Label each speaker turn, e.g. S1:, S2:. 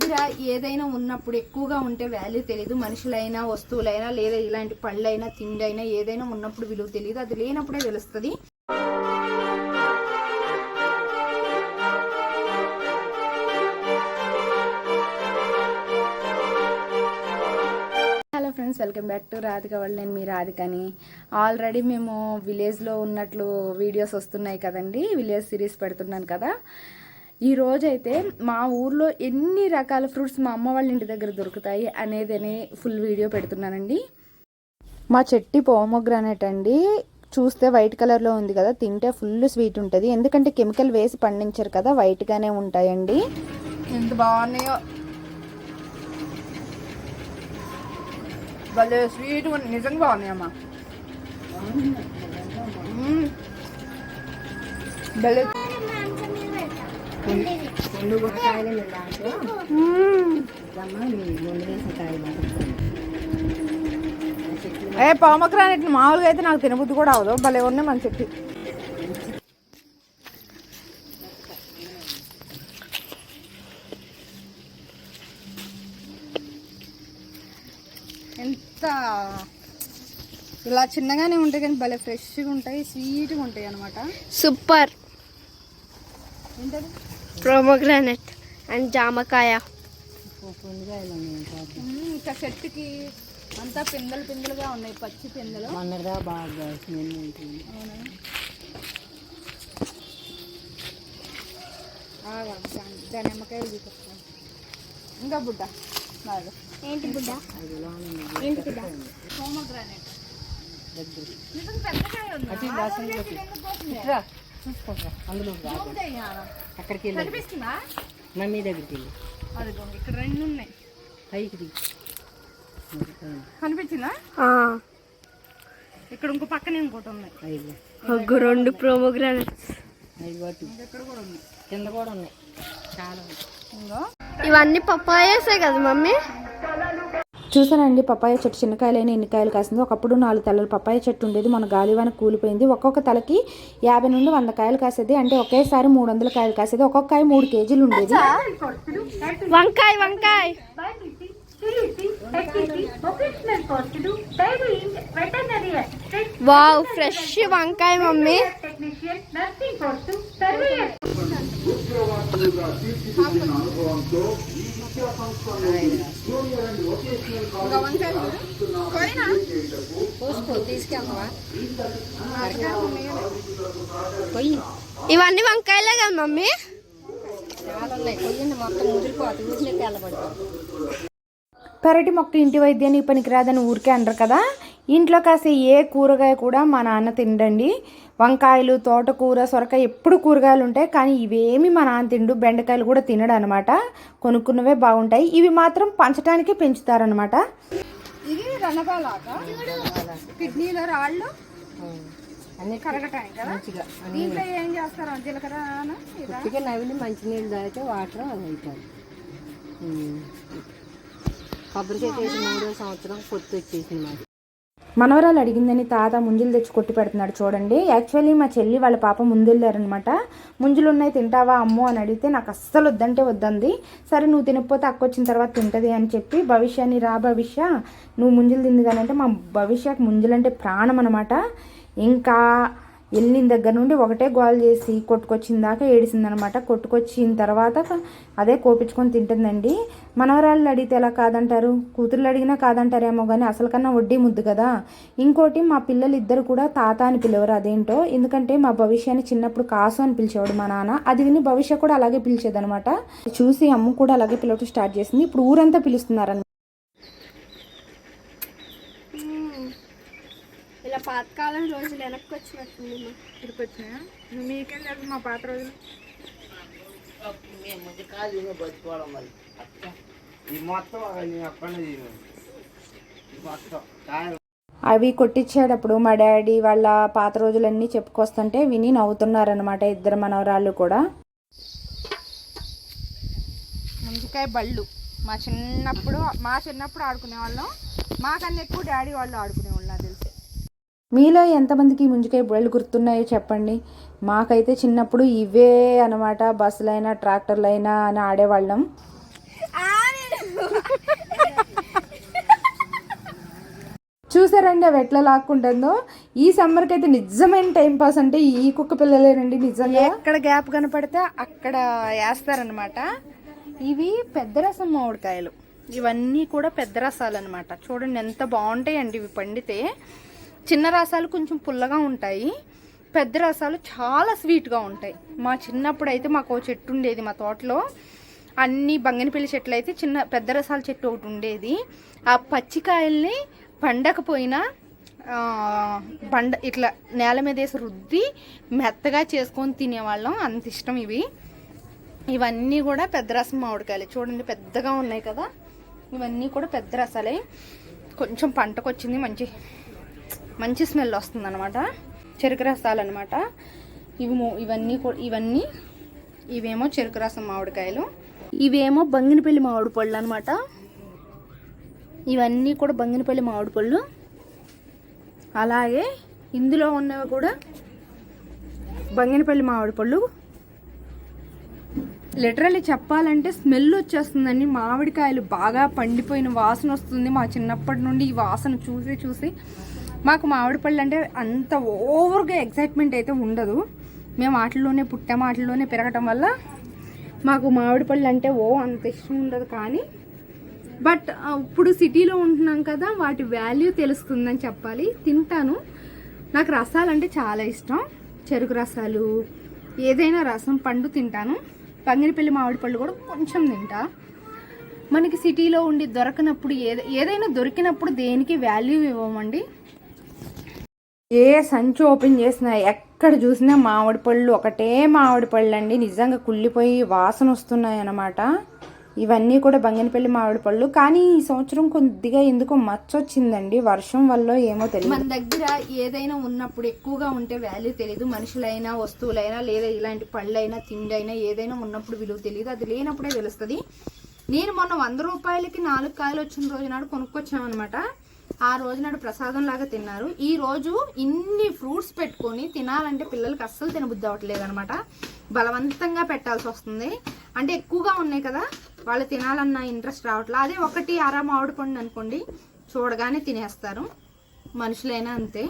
S1: దగ్గర ఏదైనా ఉన్నప్పుడు ఎక్కువగా ఉంటే వాల్యూ తెలియదు మనుషులైనా వస్తువులైనా లేదా ఇలాంటి పళ్ళైనా తిండి అయినా ఏదైనా ఉన్నప్పుడు విలువ తెలియదు అది లేనప్పుడే తెలుస్తుంది. Hello friends welcome back to Radhika వాళ్ళు నేను మీ రాధికని. ఆల్రెడీ మేము విలేజ్లో ఉన్నట్లు వీడియోస్ వస్తున్నాయి కదండి. విలేజ్ సిరీస్ పెడుతున్నాను కదా. ఈ రోజైతే మా ఊర్లో ఎన్ని రకాల ఫ్రూట్స్ మా అమ్మ వాళ్ళ ఇంటి దగ్గర దొరుకుతాయి అనేది అని ఫుల్ వీడియో పెడుతున్నానండి. మా చెట్టి పోమోగ్రానైట్ అండి. చూస్తే వైట్ కలర్లో ఉంది కదా తింటే ఫుల్ స్వీట్ ఉంటుంది. ఎందుకంటే కెమికల్ వేసి పండించారు కదా వైట్గానే ఉంటాయండి. ఎంత బాగున్నాయో. భలే స్వీట్ నిజంగా మ్మ్. భలే ఏ పామక్రానెట్ మామూలుగా అయితే నాకు తినబుద్ధి కూడా అవదు భలే ఉన్నాయి మన చెట్టు. ఎంత ఇలా చిన్నగానే ఉంటాయి కానీ భలే ఫ్రెష్గా ఉంటాయి స్వీట్గా ఉంటాయి అనమాట
S2: సూపర్.
S1: ఏంటది?
S2: ప్రోమోగ్రానెట్ అండ్ జామకాయ.
S1: ఇంకా చెట్టుకి అంతా పిందెలు పిందెలుగా ఉన్నాయి పచ్చి పిందెలు.
S3: మొన్నటిదా బాగా
S1: దాని నిమ్మకాయలు చూపిస్తాను ఇంకా బుడ్డ బాగా.
S2: ఏంటి బుడ్డ? ఏంటి బుడ్డ?
S1: నిజంగా పెద్దకాయ
S3: చూసుకోరా అందులో? అక్కడికి వెళ్ళి మమ్మీ దగ్గరికి వెళ్ళి
S1: అదిగో ఇక్కడ రెండు ఉన్నాయి.
S3: పైకి దిగి
S1: కనిపించిందా? ఇక్కడ ఇంకో పక్కనే ఇంకోటి ఉన్నాయి.
S2: రెండు ప్రోమోగ్రానెట్స్
S3: ఐదు పట్టు
S1: ఇక్కడ కూడా ఉన్నాయి.
S3: కింద కూడా ఉన్నాయి. చాలా
S2: ఇవన్నీ పప్పాయేసే కదా మమ్మీ?
S1: చూసానండి పప్పాయ చెట్టు చిన్నకాయలైన ఎన్ని కాయలు కాసింది. ఒకప్పుడు నాలుగు తలలు పప్పాయ చెట్టు ఉండేది. మన గాలివాన కూలిపోయింది. ఒక్కొక్క తలకి యాభై నుండి వంద కాయలు కాసేది. అంటే ఒకేసారి మూడు వందల కాయలు కాసేది. ఒక్కొక్క కాయ మూడు కేజీలు ఉండేది.
S2: వంకాయ వంకాయ. వావ్ ఫ్రెష్ వంకాయ మమ్మీ.
S3: పోసుకో తీసుకెళ్తావా పొయ్యి
S2: ఇవన్నీ వంకాయలే కదా మమ్మీ?
S3: చాలా ఉన్నాయి పొయ్యండి మొత్తం ముదిరిపోతుంది ఊసినట్టు వెళ్ళబడతాం
S1: పెరటి మొక్క ఇంటి వైద్యానికి పనికిరాదని ఊరికే అనరు కదా. ఇంట్లో కాసే ఏ కూరగాయ కూడా మా నాన్న తిండండి వంకాయలు తోటకూర సొరకాయ ఎప్పుడు కూరగాయలు ఉంటాయి కానీ ఇవేమి మా నాన్న తిండు బెండకాయలు కూడా తినడు అనమాట కొనుక్కున్నవే బాగుంటాయి. ఇవి మాత్రం పంచడానికే పెంచుతారనమాట. ఇది రణబాలాగా. కిడ్నీలో రాళ్ళు.
S3: అన్ని
S1: కరగటానికి కదా.
S3: మంచిగా
S1: దీంట్లో ఏం చేస్తారు? జీలకర్ర
S3: నవిలి మంచినీళ్ళు తాగితే వాటర్ అది అవుతుంది కొబ్బరి చెట్టు వేసి మూడో సంవత్సరం పొత్తు వచ్చేసింది
S1: మనవరాలు అడిగిందని తాత ముంజులు తెచ్చి కొట్టి పెడుతున్నాడు చూడండి. యాక్చువల్లీ మా చెల్లి వాళ్ళ పాప ముందెళ్ళారనమాట ముంజులు ఉన్నాయి తింటావా అమ్మో అని అడిగితే నాకు అస్సలు వద్దంటే వద్దంది. సరే నువ్వు తినకపోతే అక్క వచ్చిన తర్వాత తింటది అని చెప్పి భవిష్యాన్ని రా భవిష్య నువ్వు ముంజులు తింది కానీ అంటే మా భవిష్యకు ముంజులు అంటే ప్రాణం అనమాట ఇంకా వెళ్ళిన దగ్గర నుండి ఒకటే గోల్ చేసి కొట్టుకొచ్చిన దాకా ఏడిసిందనమాట. కొట్టుకొచ్చిన తర్వాత అదే కోపించుకొని తింటుందండి. మనవరాళ్ళు అడిగితే ఎలా కాదంటారు? కూతుర్లు అడిగినా కాదంటారేమో కానీ అసలు కన్నా వడ్డీ ముద్దు కదా. ఇంకోటి మా పిల్లలు ఇద్దరు కూడా తాత అని పిలవరు అదేంటో. ఎందుకంటే మా భవిష్యాన్ని చిన్నప్పుడు కాసు అని పిలిచేవాడు మా నాన్న. అది విని భవిష్య కూడా అలాగే పిలిచేదనమాట. చూసి అమ్మ కూడా అలాగే పిలవటం స్టార్ట్ చేసింది. ఇప్పుడు ఊరంతా పిలుస్తున్నారనమాట
S2: ఇలా పాతకాలం రోజులు వెనక్కి వచ్చినట్టుంది మా.
S1: వచ్చినాయా మీకేం తెలుసు మా పాత రోజులు? అవి కొట్టించేటప్పుడు మా డాడీ వాళ్ళ పాత రోజులన్నీ చెప్పుకొస్తుంటే విని నవ్వుతున్నారనమాట ఇద్దరు మనవరాళ్ళు కూడా. ముంజికాయ బళ్ళు. మా చిన్నప్పుడు మా చిన్నప్పుడు ఆడుకునే వాళ్ళం మాకన్నా ఎక్కువ డాడీ వాళ్ళు ఆడుకునే వాళ్ళు నాకు తెలిసి. మీలో ఎంతమందికి ఈ ముంజికాయ బుడలు గుర్తున్నాయో చెప్పండి. మాకైతే చిన్నప్పుడు ఇవే అనమాట బస్సులైనా ట్రాక్టర్లైనా అని ఆడేవాళ్ళం. చూసారండి అవి ఎట్లా లాక్కుంటుందో? ఈ సమ్మర్కి అయితే నిజమైన టైం పాస్ అంటే ఈ కుక్క పిల్లలేనండి నిజంగా. ఎక్కడ గ్యాప్ కనపడితే అక్కడ వేస్తారనమాట ఇవి పెద్ద రసం మామిడికాయలు. ఇవన్నీ కూడా పెద్ద రసాలు అనమాట చూడండి ఎంత బాగుంటాయండి ఇవి పండితే. చిన్న రసాలు కొంచెం పుల్లగా ఉంటాయి పెద్ద రసాలు చాలా స్వీట్గా ఉంటాయి. మా చిన్నప్పుడు అయితే మాకు చెట్టు ఉండేది మా తోటలో. అన్ని బంగినపల్లి చెట్లు అయితే చిన్న పెద్ద రసాల చెట్టు ఒకటి ఉండేది. ఆ పచ్చికాయల్ని పండకపోయినా పండ ఇట్లా నేల మీద వేసి రుద్ది మెత్తగా చేసుకొని తినేవాళ్ళం. అంత ఇష్టం ఇవి. ఇవన్నీ కూడా పెద్ద రసం మామిడికాయలు. చూడండి పెద్దగా ఉన్నాయి కదా. ఇవన్నీ కూడా పెద్ద రసాలే. కొంచెం పంటకు వచ్చింది మంచి మంచి స్మెల్ వస్తుంది అనమాట చెరుకు రసాలు అనమాట ఇవి ఇవన్నీ ఇవన్నీ ఇవేమో చెరుకు రసం మామిడికాయలు. ఇవేమో బంగినపల్లి మామిడి పళ్ళు అనమాట ఇవన్నీ కూడా బంగినపల్లి మామిడి పళ్ళు. అలాగే ఇందులో ఉన్నవి కూడా బంగినపల్లి మామిడి పళ్ళు. లిటరల్లీ చెప్పాలంటే స్మెల్ వచ్చేస్తుందండి. మామిడికాయలు బాగా పండిపోయిన వాసన వస్తుంది. మా చిన్నప్పటి నుండి ఈ వాసన చూసి చూసి మాకు మామిడి పళ్ళు అంటే అంత ఓవర్గా ఎక్సైట్మెంట్ అయితే ఉండదు. మేము వాటిల్లోనే పుట్టాము వాటిల్లోనే పెరగటం వల్ల మాకు మామిడి పళ్ళు అంటే ఓ అంత ఇష్టం ఉండదు కానీ. బట్ ఇప్పుడు సిటీలో ఉంటున్నాం కదా వాటి వాల్యూ తెలుస్తుందని చెప్పాలి. తింటాను. నాకు రసాలు అంటే చాలా ఇష్టం. చెరుకు రసాలు ఏదైనా రసం పండు తింటాను. పంగిరిపల్లి మామిడి పళ్ళు కూడా కొంచెం తింటా. మనకి సిటీలో ఉండి దొరకనప్పుడు ఏదైనా దొరికినప్పుడు దేనికి వాల్యూ ఇవ్వమండి? ఏ సంచి ఓపెన్ చేసినా ఎక్కడ చూసినా మామిడి పళ్ళు ఒకటే మామిడి పళ్ళు అండి నిజంగా కుళ్ళిపోయి వాసన వస్తున్నాయి అన్నమాట ఇవన్నీ కూడా బంగినపల్లి మామిడి పళ్ళు. కానీ ఈ సంవత్సరం కొద్దిగా ఎందుకో మచ్చ వచ్చిందండి వర్షం వల్ల ఏమో తెలియదు. మన దగ్గర ఏదైనా ఉన్నప్పుడు ఎక్కువగా ఉంటే వాల్యూ తెలియదు మనుషులైనా వస్తువులైనా లేదా ఇలాంటి పళ్ళైనా తిండి అయినా ఏదైనా ఉన్నప్పుడు విలువ తెలియదు అది లేనప్పుడే తెలుస్తుంది. నేను మొన్న వంద రూపాయలకి నాలుగు కాయలు వచ్చిన రోజు నాడు కొనుక్కొచ్చామన్నమాట. ఆ రోజు నాడు ప్రసాదం లాగా తిన్నారు. ఈ రోజు ఇన్ని ఫ్రూట్స్ పెట్టుకొని తినాలంటే పిల్లలకి అస్సలు తినబుద్ధి అవ్వట్లేదు అనమాట బలవంతంగా పెట్టాల్సి వస్తుంది. అంటే ఎక్కువగా ఉన్నాయి కదా వాళ్ళు తినాలన్న ఇంట్రెస్ట్ రావట్లేదు అదే ఒకటి అర మామిడి పండు అనుకోండి చూడగానే తినేస్తారు. మనుషులైనా అంతే.